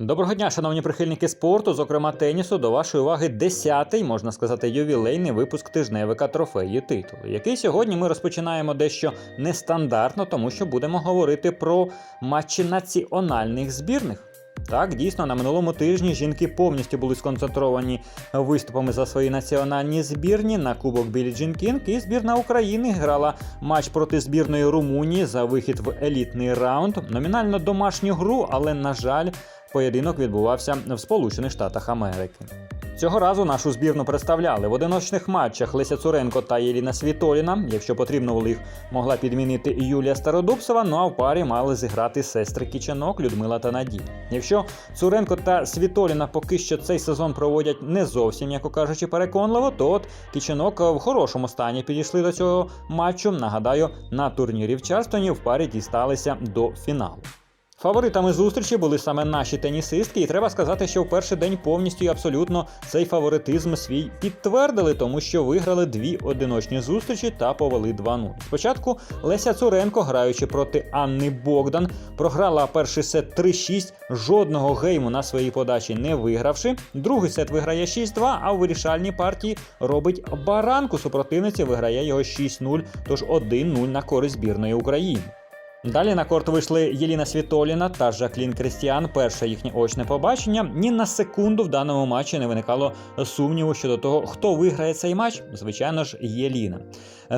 Доброго дня, шановні прихильники спорту, зокрема тенісу, до вашої уваги 10-й, можна сказати, ювілейний випуск тижневика трофеї титулу, який сьогодні ми розпочинаємо дещо нестандартно, тому що будемо говорити про матчі національних збірних. Так, дійсно, на минулому тижні жінки повністю були сконцентровані виступами за свої національні збірні на Кубок Білі Джін Кінг, і збірна України грала матч проти збірної Румунії за вихід в елітний раунд. Номінально домашню гру, але на жаль, поєдинок відбувався в Сполучених Штатах Америки. Цього разу нашу збірну представляли в одиночних матчах Леся Цуренко та Єліна Світоліна. Якщо потрібно було їх могла підмінити і Юлія Стародубцева. Ну а в парі мали зіграти сестри Кічанок Людмила та Надія. Якщо Цуренко та Світоліна поки що цей сезон проводять не зовсім, м'яко кажучи, переконливо, то от Кічанок в хорошому стані підійшли до цього матчу. Нагадаю, на турнірі в Чарстоні в парі дісталися до фіналу. Фаворитами зустрічі були саме наші тенісистки, і треба сказати, що в перший день повністю і абсолютно цей фаворитизм свій підтвердили, тому що виграли дві одиночні зустрічі та повели 2-0. Спочатку Леся Цуренко, граючи проти Анни Богдан, програла перший сет 3-6, жодного гейму на своїй подачі не вигравши. Другий сет виграє 6-2, а у вирішальній партії робить баранку супротивниці, виграє його 6-0, тож 1-0 на користь збірної України. Далі на корт вийшли Єліна Світоліна та Жаклін Крістіан. Перше їхнє очне побачення. Ні на секунду в даному матчі не виникало сумніву щодо того, хто виграє цей матч. Звичайно ж, Єліна.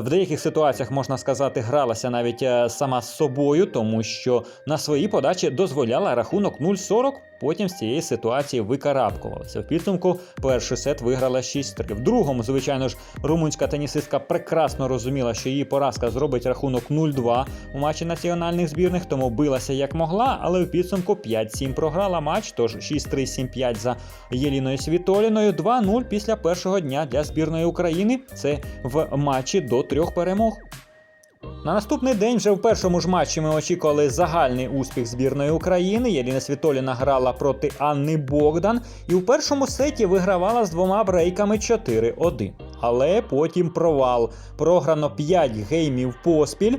В деяких ситуаціях можна сказати, гралася навіть е, сама з собою, тому що на своїй подачі дозволяла рахунок 0-40. Потім з цієї ситуації викарабкувалася. В підсумку перший сет виграла 6-3. В другому, звичайно ж, румунська тенісистка прекрасно розуміла, що її поразка зробить рахунок 0-2 у матчі національних збірних, тому билася як могла, але в підсумку 5-7 програла матч. Тож 6-3, 7-5 за Єліною Світоліною. 2-0 після першого дня для збірної України. Це в матчі до трьох перемог. На наступний день вже в першому ж матчі ми очікували загальний успіх збірної України. Єліна Світоліна грала проти Анни Богдан і у першому сеті вигравала з двома брейками 4-1. Але потім провал. Програно 5 геймів поспіль.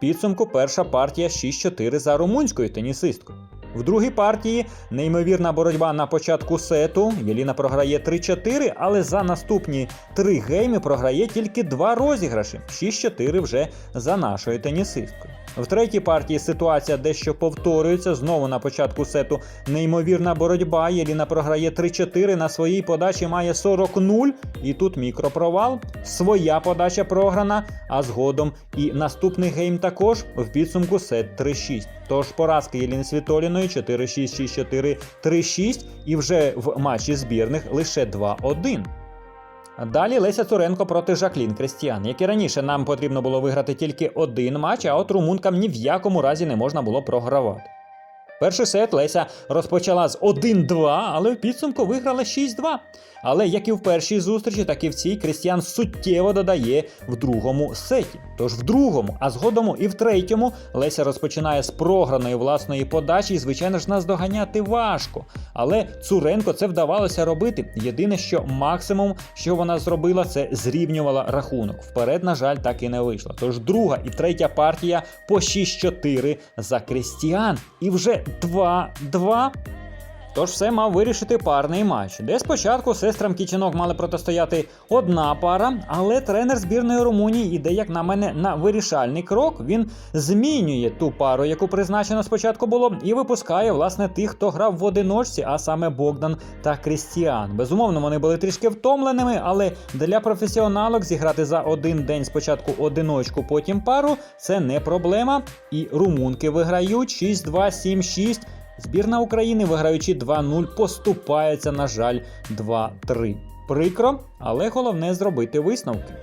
Підсумку перша партія 6-4 за румунською тенісисткою. В другій партії неймовірна боротьба на початку сету. Єліна програє 3-4, але за наступні три гейми програє тільки два розіграші. 6-4 вже за нашою тенісисткою. В третій партії ситуація дещо повторюється. Знову на початку сету неймовірна боротьба. Єліна програє 3-4, на своїй подачі має 40-0. І тут мікропровал. Своя подача програна, а згодом і наступний гейм також в підсумку сет 3-6. Тож поразки Єліни Світоліної 4-6, 6-4, 3-6 і вже в матчі збірних лише 2-1. Далі Леся Цуренко проти Жаклін Крестіан, як і раніше нам потрібно було виграти тільки один матч, а от румункам ні в якому разі не можна було програвати. Перший сет Леся розпочала з 1-2, але в підсумку виграла 6-2. Але як і в першій зустрічі, так і в цій Крістіан суттєво додає в другому сеті. Тож в другому, а згодом і в третьому Леся розпочинає з програної власної подачі, і, звичайно ж, наздоганяти важко. Але Цуренко це вдавалося робити. Єдине, що максимум, що вона зробила, це зрівнювала рахунок. Вперед, на жаль, так і не вийшло. Тож друга і третя партія по 6-4 за Крістіан. І вже 2-2. Тож все мав вирішити парний матч, де спочатку сестрам Кіченок мали протистояти одна пара, але тренер збірної Румунії іде, як на мене, на вирішальний крок. Він змінює ту пару, яку призначено спочатку було, і випускає власне тих, хто грав в одиночці, а саме Богдан та Крістіан. Безумовно, вони були трішки втомленими, але для професіоналок зіграти за один день спочатку одиночку, потім пару це не проблема. І румунки виграють 6-2, 7-6. Збірна України, виграючи 2-0, поступається, на жаль, 2-3. Прикро, але головне зробити висновки.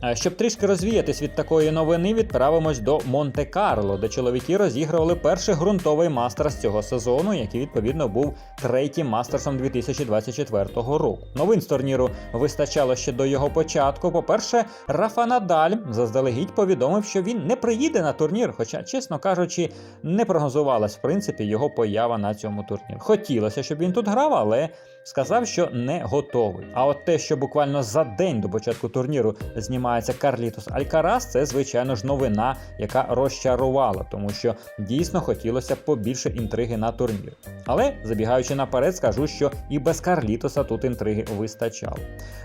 А Щоб трішки розвіятись від такої новини, відправимось до Монте-Карло, де чоловіки розігрували перший ґрунтовий мастерс цього сезону, який відповідно був третім мастерсом 2024 року. Новин з турніру вистачало ще до його початку. По-перше, Рафа Надаль заздалегідь повідомив, що він не приїде на турнір, хоча, чесно кажучи, не прогнозувалась в принципі його поява на цьому турнірі. Хотілося, щоб він тут грав, але сказав, що не готовий. А от те, що буквально за день до початку турніру знімав займається Карлітос Алькарас, це звичайно ж новина, яка розчарувала, тому що дійсно хотілося побільше інтриги на турнір. Але забігаючи наперед, скажу, що і без Карлітоса тут інтриги вистачало.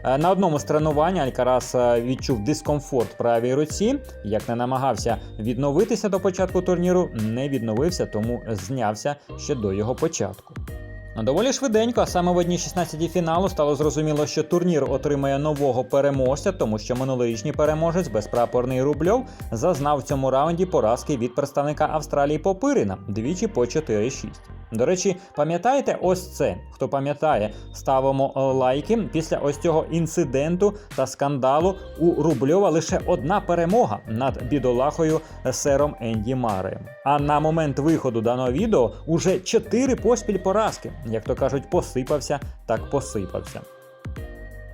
Е, На одному з тренувань Алькарас е, відчув дискомфорт правій руці. Як не намагався відновитися до початку турніру, не відновився, тому знявся ще до його початку. Доволі швиденько, а саме в одній 16 фіналу стало зрозуміло, що турнір отримає нового переможця, тому що минулорічний переможець безпрапорний Рубльов зазнав в цьому раунді поразки від представника Австралії Попирина двічі по 4-6. До речі, пам'ятаєте ось це? Хто пам'ятає, ставимо лайки. Після ось цього інциденту та скандалу у Рубльова лише одна перемога над бідолахою сером Енді Мареєм. А на момент виходу даного відео уже чотири поспіль поразки. Як то кажуть, посипався, так посипався.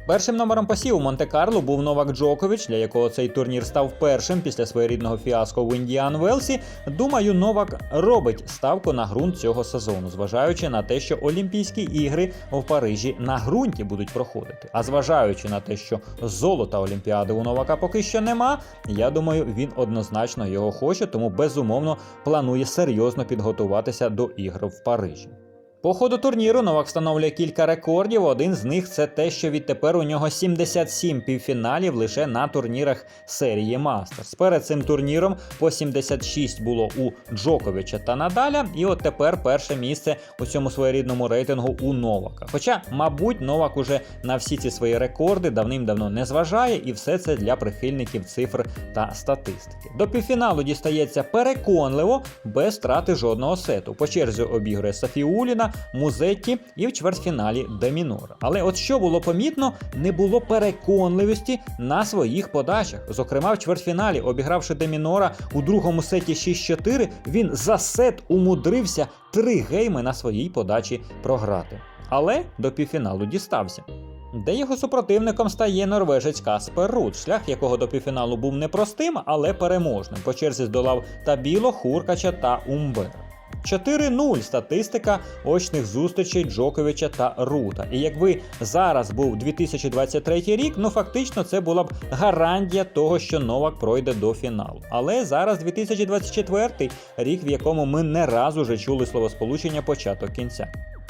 Першим номером посіву Монте-Карло був Новак Джокович, для якого цей турнір став першим після своєрідного фіаско в Індіан Велсі. Думаю, Новак робить ставку на ґрунт цього сезону, зважаючи на те, що Олімпійські ігри в Парижі на ґрунті будуть проходити. А зважаючи на те, що золота Олімпіади у Новака поки що нема, я думаю, він однозначно його хоче, тому безумовно планує серйозно підготуватися до ігр в Парижі. По ходу турніру Новак встановлює кілька рекордів. Один з них це те, що відтепер у нього 77 півфіналів лише на турнірах серії Мастерс. Перед цим турніром по 76 було у Джоковича та Надаля, і от тепер перше місце у цьому своєрідному рейтингу у Новака. Хоча, мабуть, Новак уже на всі ці свої рекорди давним-давно не зважає, і все це для прихильників цифр та статистики. До півфіналу дістається переконливо, без втрати жодного сету. По черзі обігрує Сафіуліна, Музетті і в чвертьфіналі Демінора. Але от що було помітно, не було переконливості на своїх подачах. Зокрема, в чвертьфіналі, обігравши Демінора у другому сеті 6-4, він за сет умудрився три гейми на своїй подачі програти. Але до півфіналу дістався. Де його супротивником стає норвежець Каспер Рут, шлях якого до півфіналу був непростим, але переможним. По черзі здолав Табіло, Хуркача та Умбера. 4-0 статистика очних зустрічей Джоковича та Рута. І якби зараз був 2023 рік, ну фактично це була б гарантія того, що Новак пройде до фіналу. Але зараз 2024 рік, в якому ми не раз уже чули словосполучення початок кінця.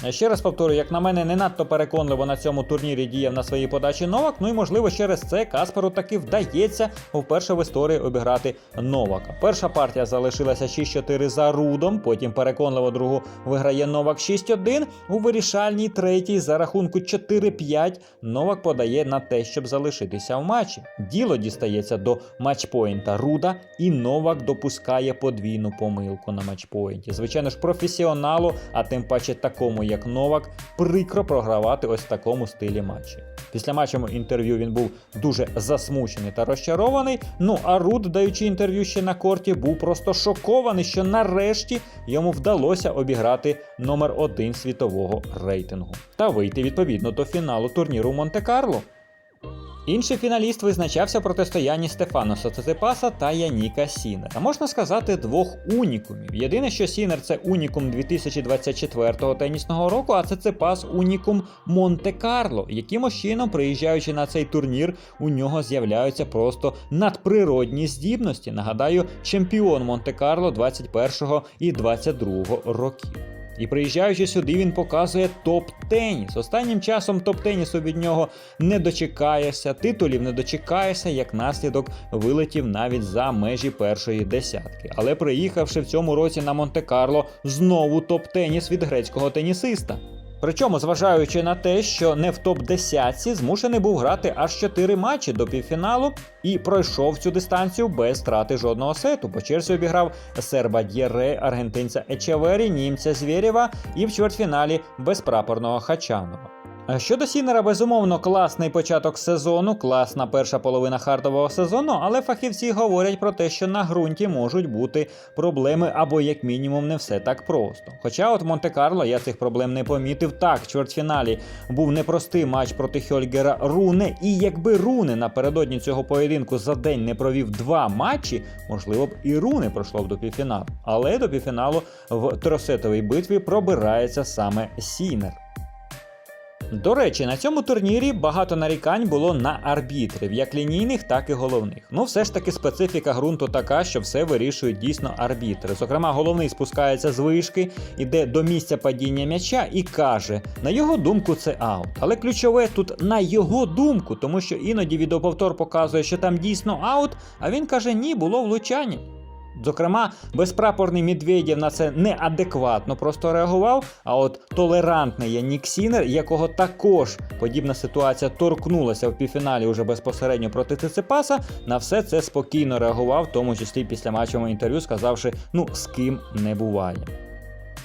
Ще раз повторюю, як на мене, не надто переконливо на цьому турнірі діяв на своїй подачі Новак. Ну і можливо через це Касперу таки вдається вперше в історії обіграти Новака. Перша партія залишилася 6-4 за Рудом, потім переконливо другу виграє Новак 6-1. У вирішальній третій за рахунку 4-5 Новак подає на те, щоб залишитися в матчі. Діло дістається до матчпоінта Руда, і Новак допускає подвійну помилку на матчпоінті. Звичайно ж, професіоналу, а тим паче такому як Новак, прикро програвати ось в такому стилі матчі. Після матчу інтерв'ю він був дуже засмучений та розчарований. Ну а Руд, даючи інтерв'ю ще на корті, був просто шокований, що нарешті йому вдалося обіграти номер один світового рейтингу та вийти відповідно до фіналу турніру Монте-Карло. Інший фіналіст визначався протистоянні Стефаноса Циципаса та Яніка Сінера. Можна сказати, двох унікумів. Єдине, що Сінер це унікум 2024 тенісного року, а Циципас унікум Монте-Карло. Якимось чином, приїжджаючи на цей турнір, у нього з'являються просто надприродні здібності. Нагадаю, чемпіон Монте-Карло 21 і 22 років. І приїжджаючи сюди, він показує топ-теніс. Останнім часом топ-тенісу від нього не дочекаєшся, титулів не дочекаєшся, як наслідок вилетів навіть за межі першої десятки. Але приїхавши в цьому році на Монте-Карло, знову топ-теніс від грецького тенісиста. Причому, зважаючи на те, що не в топ-10 змушений був грати аж 4 матчі до півфіналу і пройшов цю дистанцію без втрати жодного сету. По черзі обіграв серба Д'єре, аргентинця Ечевері, німця Звєрєва і в чвертьфіналі безпрапорного Хачанова. Щодо Сінера, безумовно, класний початок сезону, класна перша половина хардового сезону, але фахівці говорять про те, що на ґрунті можуть бути проблеми або, як мінімум, не все так просто. Хоча от Монте-Карло я цих проблем не помітив. Так, в чвертьфіналі був непростий матч проти Хьольгера Руне, і якби Руне напередодні цього поєдинку за день не провів два матчі, можливо б і Руне пройшло б до півфіналу. Але до півфіналу в трьохсетовій битві пробирається саме Сінер. До речі, на цьому турнірі багато нарікань було на арбітрів, як лінійних, так і головних. Ну, все ж таки, специфіка ґрунту така, що все вирішують дійсно арбітри. Зокрема, головний спускається з вишки, іде до місця падіння м'яча і каже: на його думку, це аут. Але ключове тут на його думку, тому що іноді відеоповтор показує, що там дійсно аут, а він каже, ні, було влучання. Зокрема, безпрапорний Медведєв на це неадекватно просто реагував. А от толерантний Янік Сінер, якого також подібна ситуація торкнулася в півфіналі уже безпосередньо проти Циципаса, на все це спокійно реагував, в тому числі після матчового інтерв'ю, сказавши, ну з ким не буває.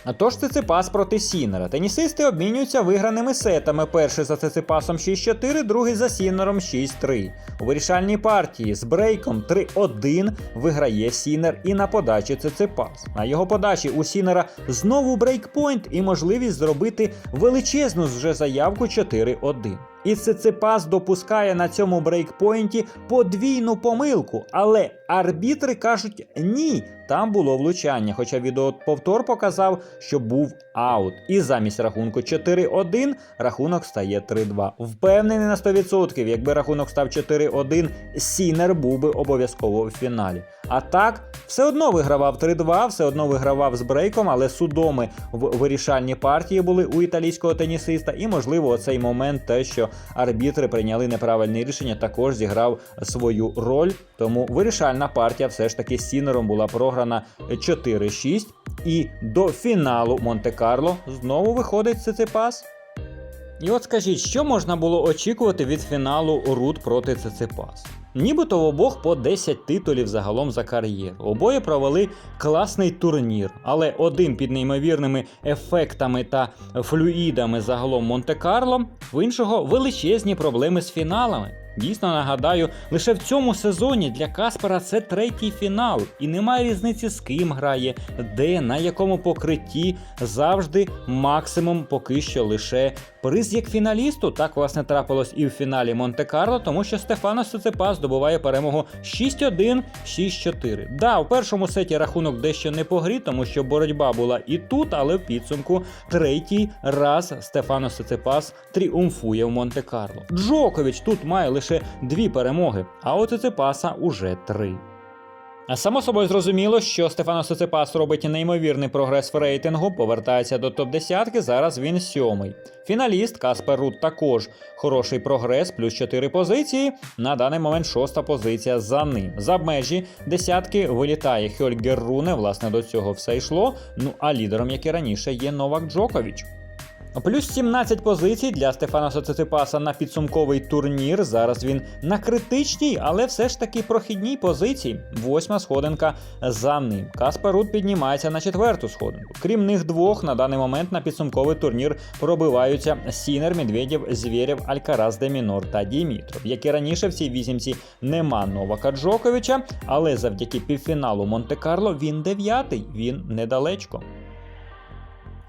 А тож Циципас проти Сінера. Тенісисти обмінюються виграними сетами. Перший за Циципасом 6-4, другий за Сінером 6-3. У вирішальній партії з брейком 3-1 виграє Сінер і на подачі Циципас. На його подачі у Сінера знову брейкпойнт і можливість зробити величезну вже заявку 4-1. І Циципас допускає на цьому брейкпойнті подвійну помилку, але арбітри кажуть ні, там було влучання. Хоча відеоповтор показав, що був аут. І замість рахунку 4-1 рахунок стає 3-2. Впевнений на 100%, якби рахунок став 4-1, Сінер був би обов'язково в фіналі. А так, все одно вигравав 3-2, все одно вигравав з брейком, але судоми в вирішальній партії були у італійського тенісиста. І, можливо, оцей момент, те, що арбітри прийняли неправильне рішення, також зіграв свою роль. Тому вирішальна партія все ж таки з Сінером була програна 4-6. І до фіналу Монте-Карло знову виходить Циципас. І от скажіть, що можна було очікувати від фіналу Рут проти Циципас? Нібито в обох по 10 титулів загалом за кар'єру. Обоє провели класний турнір, але один під неймовірними ефектами та флюїдами загалом Монте-Карло, в іншого величезні проблеми з фіналами. Дійсно нагадаю, лише в цьому сезоні для Каспера це третій фінал, і немає різниці з ким грає, де, на якому покритті завжди максимум поки що лише приз як фіналісту. Так власне трапилось і в фіналі Монте-Карло, тому що Стефано Сицепа здобуває перемогу 6-1, 6-4. Да, у першому сеті рахунок дещо не по грі, тому що боротьба була і тут, але в підсумку третій раз Стефано Сицепас тріумфує в Монте-Карло. Джокович тут має лише дві перемоги, а у Цицепаса уже три. А само собою зрозуміло, що Стефано Сиципас робить неймовірний прогрес в рейтингу, повертається до топ-10, зараз він сьомий. Фіналіст Каспер Рут також хороший прогрес, плюс 4 позиції. На даний момент шоста позиція за ним. За межі десятки вилітає Хьольгер Руне, власне, до цього все йшло. Ну а лідером, як і раніше, є Новак Джокович. Плюс 17 позицій для Стефана Социципаса на підсумковий турнір. Зараз він на критичній, але все ж таки прохідній позиції. Восьма сходинка за ним. Каспер Рут піднімається на четверту сходинку. Крім них двох, на даний момент на підсумковий турнір пробиваються Сінер, Медведєв, Звєрєв, Алькараз, Демінор та Дімітров. Як і раніше в цій вісімці нема Новака Джоковича, але завдяки півфіналу Монте-Карло він дев'ятий, він недалечко.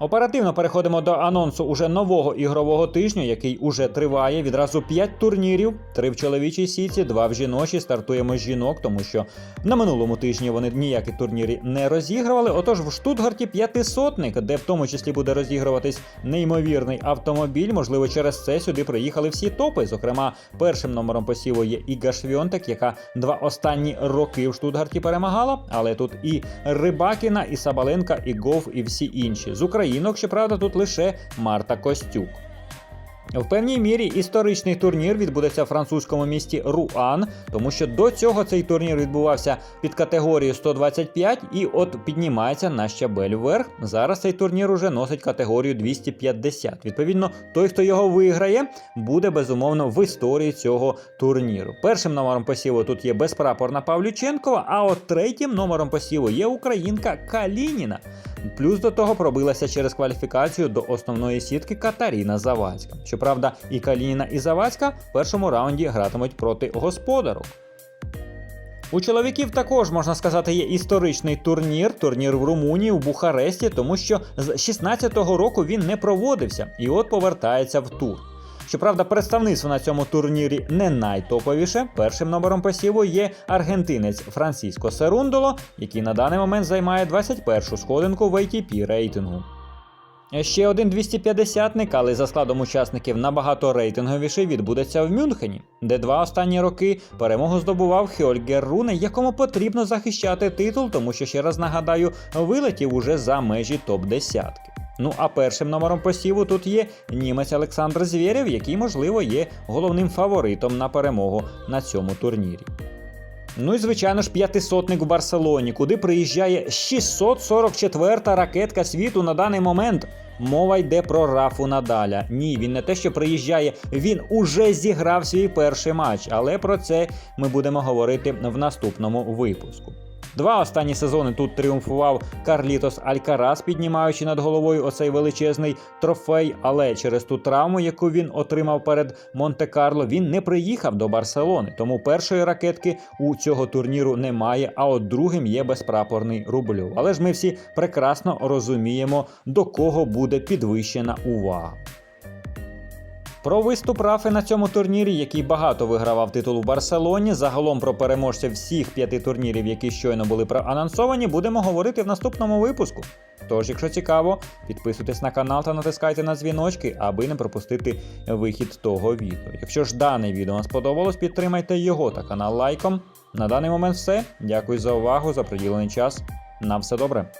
Оперативно переходимо до анонсу уже нового ігрового тижня, який уже триває. Відразу 5 турнірів: три в чоловічій сіці, два в жіночій. Стартуємо з жінок, тому що на минулому тижні вони ніякі турніри не розігрували. Отож, в Штутгарті п'ятисотник, де в тому числі буде розігруватись неймовірний автомобіль. Можливо, через це сюди приїхали всі топи. Зокрема, першим номером посіву є Іга Швьонтек, яка два останні роки в Штутгарті перемагала. Але тут і Рибакіна, і Сабаленка, і Гов, і всі інші з України. Українок, щоправда, тут лише Марта Костюк. В певній мірі історичний турнір відбудеться в французькому місті Руан, тому що до цього цей турнір відбувався під категорією 125 і от піднімається на щабель вверх. Зараз цей турнір уже носить категорію 250. Відповідно, той, хто його виграє, буде безумовно в історії цього турніру. Першим номером посіву тут є безпрапорна Павлюченкова, а от третім номером посіву є українка Калініна. Плюс до того пробилася через кваліфікацію до основної сітки Катаріна Завадська. Щоправда, і Калініна, і Завадська в першому раунді гратимуть проти господарок. У чоловіків також можна сказати є історичний турнір, турнір в Румунії у Бухаресті, тому що з 16-го року він не проводився і от повертається в тур. Щоправда, представництво на цьому турнірі не найтоповіше. Першим номером посіву є аргентинець Франсіско Серундоло, який на даний момент займає 21-шу сходинку в ATP рейтингу. Ще один 250-ник, але за складом учасників набагато рейтинговіший, відбудеться в Мюнхені, де два останні роки перемогу здобував Хьольгер Руне, якому потрібно захищати титул, тому що ще раз нагадаю, вилетів уже за межі топ-10. Ну а першим номером посіву тут є німець Олександр Звєрєв, який, можливо, є головним фаворитом на перемогу на цьому турнірі. Ну і звичайно ж п'ятисотник в Барселоні, куди приїжджає 644-та ракетка світу на даний момент. Мова йде про Рафу Надаля. Ні, він не те, що приїжджає, він уже зіграв свій перший матч, але про це ми будемо говорити в наступному випуску. Два останні сезони тут тріумфував Карлітос Алькарас, піднімаючи над головою оцей величезний трофей. Але через ту травму, яку він отримав перед Монте-Карло, він не приїхав до Барселони. Тому першої ракетки у цього турніру немає. А от другим є безпрапорний Рубльов. Але ж ми всі прекрасно розуміємо, до кого буде підвищена увага. Про виступ Рафи на цьому турнірі, який багато вигравав титул у Барселоні. Загалом про переможців всіх п'яти турнірів, які щойно були проанонсовані, будемо говорити в наступному випуску. Тож, якщо цікаво, підписуйтесь на канал та натискайте на дзвіночки, аби не пропустити вихід того відео. Якщо ж дане відео вам сподобалось, підтримайте його та канал лайком. На даний момент все. Дякую за увагу, за приділений час. На все добре.